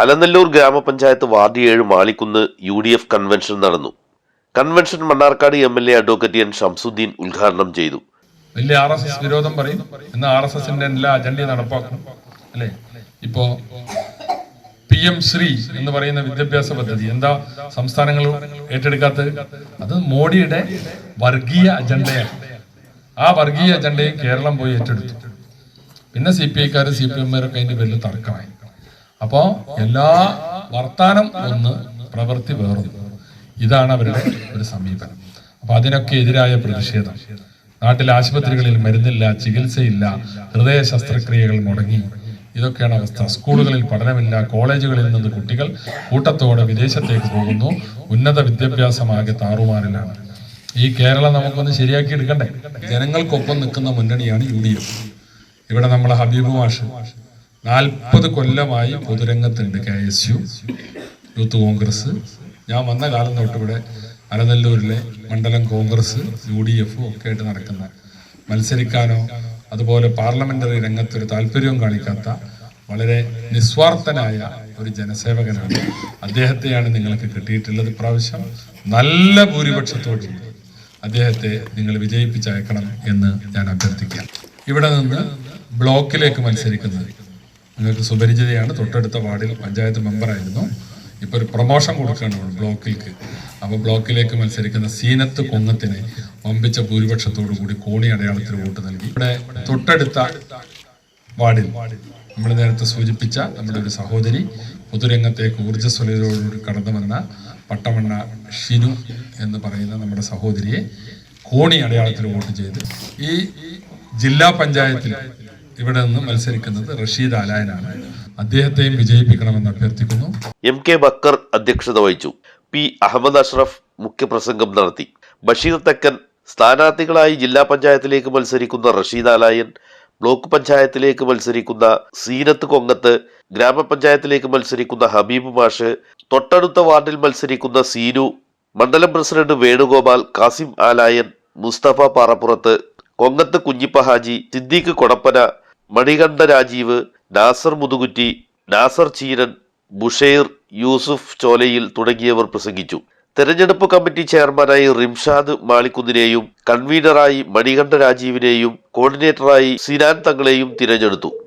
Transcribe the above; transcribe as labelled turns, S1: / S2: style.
S1: അലനല്ലൂർ ഗ്രാമപഞ്ചായത്ത് വാർഡ് ഏഴ് Malikkunnu U D F convention നടന്നു. Convention Mannarkkad M L A advocate N Shamsuddin ഉദ്ഘാടനം ചെയ്തു.
S2: വലിയ ആർ എസ് എസ് വിരോധം പറയും. എന്നാൽ ആർ എസ് എസിന്റെ എല്ലാ അജണ്ടയും നടപ്പാക്കും. അല്ലേ? ഇപ്പോ പി എം ശ്രീ എന്ന് പറയുന്ന വിദ്യാഭ്യാസ പദ്ധതി എന്താ സംസ്ഥാനങ്ങൾ ഏറ്റെടുക്കാത്തത്? അത് മോഡിയുടെ വർഗീയ അജണ്ടയാണ്. ആ വർഗീയ അജണ്ടയും കേരളം പോയി ഏറ്റെടുത്തു. പിന്നെ സി പി ഐക്കാർ സി പി എമ്മാരൊക്കെ അതിന്റെ പേരിൽ തർക്കമായി. അപ്പോ എല്ലാ വർത്താനം ഒന്ന് പ്രവൃത്തി വേറും. ഇതാണ് അവരുടെ ഒരു സമീപനം. അപ്പൊ അതിനൊക്കെ എതിരായ പ്രതിഷേധം. നാട്ടിലെ ആശുപത്രികളിൽ മരുന്നില്ല ചികിത്സയില്ല ഹൃദയ ശസ്ത്രക്രിയകൾ മുടങ്ങി. ഇതൊക്കെയാണ് അവസ്ഥ. സ്കൂളുകളിൽ പഠനമില്ല കോളേജുകളിൽ നിന്ന് കുട്ടികൾ കൂട്ടത്തോടെ വിദേശത്തേക്ക് പോകുന്നു. ഉന്നത വിദ്യാഭ്യാസമാകെ താറുമാറിലാണ്. ഈ കേരളം നമുക്കൊന്ന് ശരിയാക്കി എടുക്കണ്ടേ? ജനങ്ങൾക്കൊപ്പം നിൽക്കുന്ന മുന്നണിയാണ് യു ഡി എഫ്. ഇവിടെ നമ്മളെ ഹബീബ് മാഷ് നാൽപ്പത് കൊല്ലമായി പൊതുരംഗത്തുണ്ട് K S U youth Congress. ഞാൻ വന്ന കാലം തൊട്ട് ഇവിടെ അലനല്ലൂരിലെ മണ്ഡലം കോൺഗ്രസ് യു ഡി എഫും ഒക്കെ ആയിട്ട് നടക്കുന്ന മത്സരിക്കാനോ അതുപോലെ പാർലമെന്ററി രംഗത്തൊരു താല്പര്യവും കാണിക്കാത്ത വളരെ നിസ്വാർത്ഥനായ ഒരു ജനസേവകനാണ് അദ്ദേഹത്തെയാണ് നിങ്ങൾക്ക് കിട്ടിയിട്ടുള്ളത് പ്രാവശ്യം നല്ല ഭൂരിപക്ഷത്തോടുണ്ട് അദ്ദേഹത്തെ നിങ്ങൾ വിജയിപ്പിച്ചയക്കണം എന്ന് ഞാൻ അഭ്യർത്ഥിക്കാം. ഇവിടെ നിന്ന് ബ്ലോക്കിലേക്ക് മത്സരിക്കുന്നത് നിങ്ങൾക്ക് സുപരിചിതയാണ്. തൊട്ടടുത്ത വാർഡിൽ പഞ്ചായത്ത് മെമ്പറായിരുന്നു. ഇപ്പോൾ ഒരു പ്രൊമോഷൻ കൊടുക്കുകയാണ് ഇവിടെ ബ്ലോക്കിലേക്ക് അപ്പോൾ ബ്ലോക്കിലേക്ക് മത്സരിക്കുന്ന സീനത്ത് കൊങ്ങത്തിന് വമ്പിച്ച ഭൂരിപക്ഷത്തോടു കൂടി കോണി അടയാളത്തിൽ വോട്ട് നൽകി. ഇവിടെ തൊട്ടടുത്ത വാർഡിൽ നമ്മൾ നേരത്തെ സൂചിപ്പിച്ച നമ്മുടെ ഒരു സഹോദരി പൊതുരംഗത്തേക്ക് ഊർജസ്വലതയോടുകൂടി കടന്നു വന്ന പട്ടമണ്ണ ഷിനു എന്ന് പറയുന്ന നമ്മുടെ സഹോദരിയെ കോണി അടയാളത്തിൽ വോട്ട് ചെയ്ത് ഈ ജില്ലാ പഞ്ചായത്തിൽ ഇവിടെ നിന്ന് മത്സരിക്കുന്നത് റഷീദ് ആലായനാണ് അദ്ദേഹത്തെയും വിജയിപ്പിക്കണമെന്ന് അഭ്യർത്ഥിക്കുന്നു.
S1: എം കെ ബക്കർ അധ്യക്ഷത വഹിച്ചു. പി അഹമ്മദ് അഷ്റഫ് മുഖ്യപ്രസംഗം നടത്തി. ബഷീർ തെക്കൻ സ്ഥാനാർത്ഥികളായി ജില്ലാ പഞ്ചായത്തിലേക്ക് മത്സരിക്കുന്ന റഷീദ് ആലായൻ ബ്ലോക്ക് പഞ്ചായത്തിലേക്ക് മത്സരിക്കുന്ന സീനത്ത് കൊങ്ങത്ത് ഗ്രാമപഞ്ചായത്തിലേക്ക് മത്സരിക്കുന്ന ഹബീബ് മാഷ് തൊട്ടടുത്ത വാർഡിൽ മത്സരിക്കുന്ന സീനു മണ്ഡലം പ്രസിഡന്റ് വേണുഗോപാൽ കാസിം ആലായൻ മുസ്തഫ പാറപ്പുറത്ത് കൊങ്ങത്ത് കുഞ്ഞിപ്പ ഹാജി സിദ്ദീഖ് കൊടപ്പന മണികണ്ഠ രാജീവ് നാസർ മുതുകുറ്റി നാസർ ചീരൻ ബുഷൈർ യൂസുഫ് ചോലയിൽ തുടങ്ങിയവർ പ്രസംഗിച്ചു. തെരഞ്ഞെടുപ്പ് കമ്മിറ്റി ചെയർമാനായി റിംഷാദ് മാളിക്കുന്നിനെയും കൺവീനറായി മണികണ്ഠ രാജീവിനെയും കോർഡിനേറ്ററായി സിനാൻ തങ്ങളെയും തിരഞ്ഞെടുത്തു.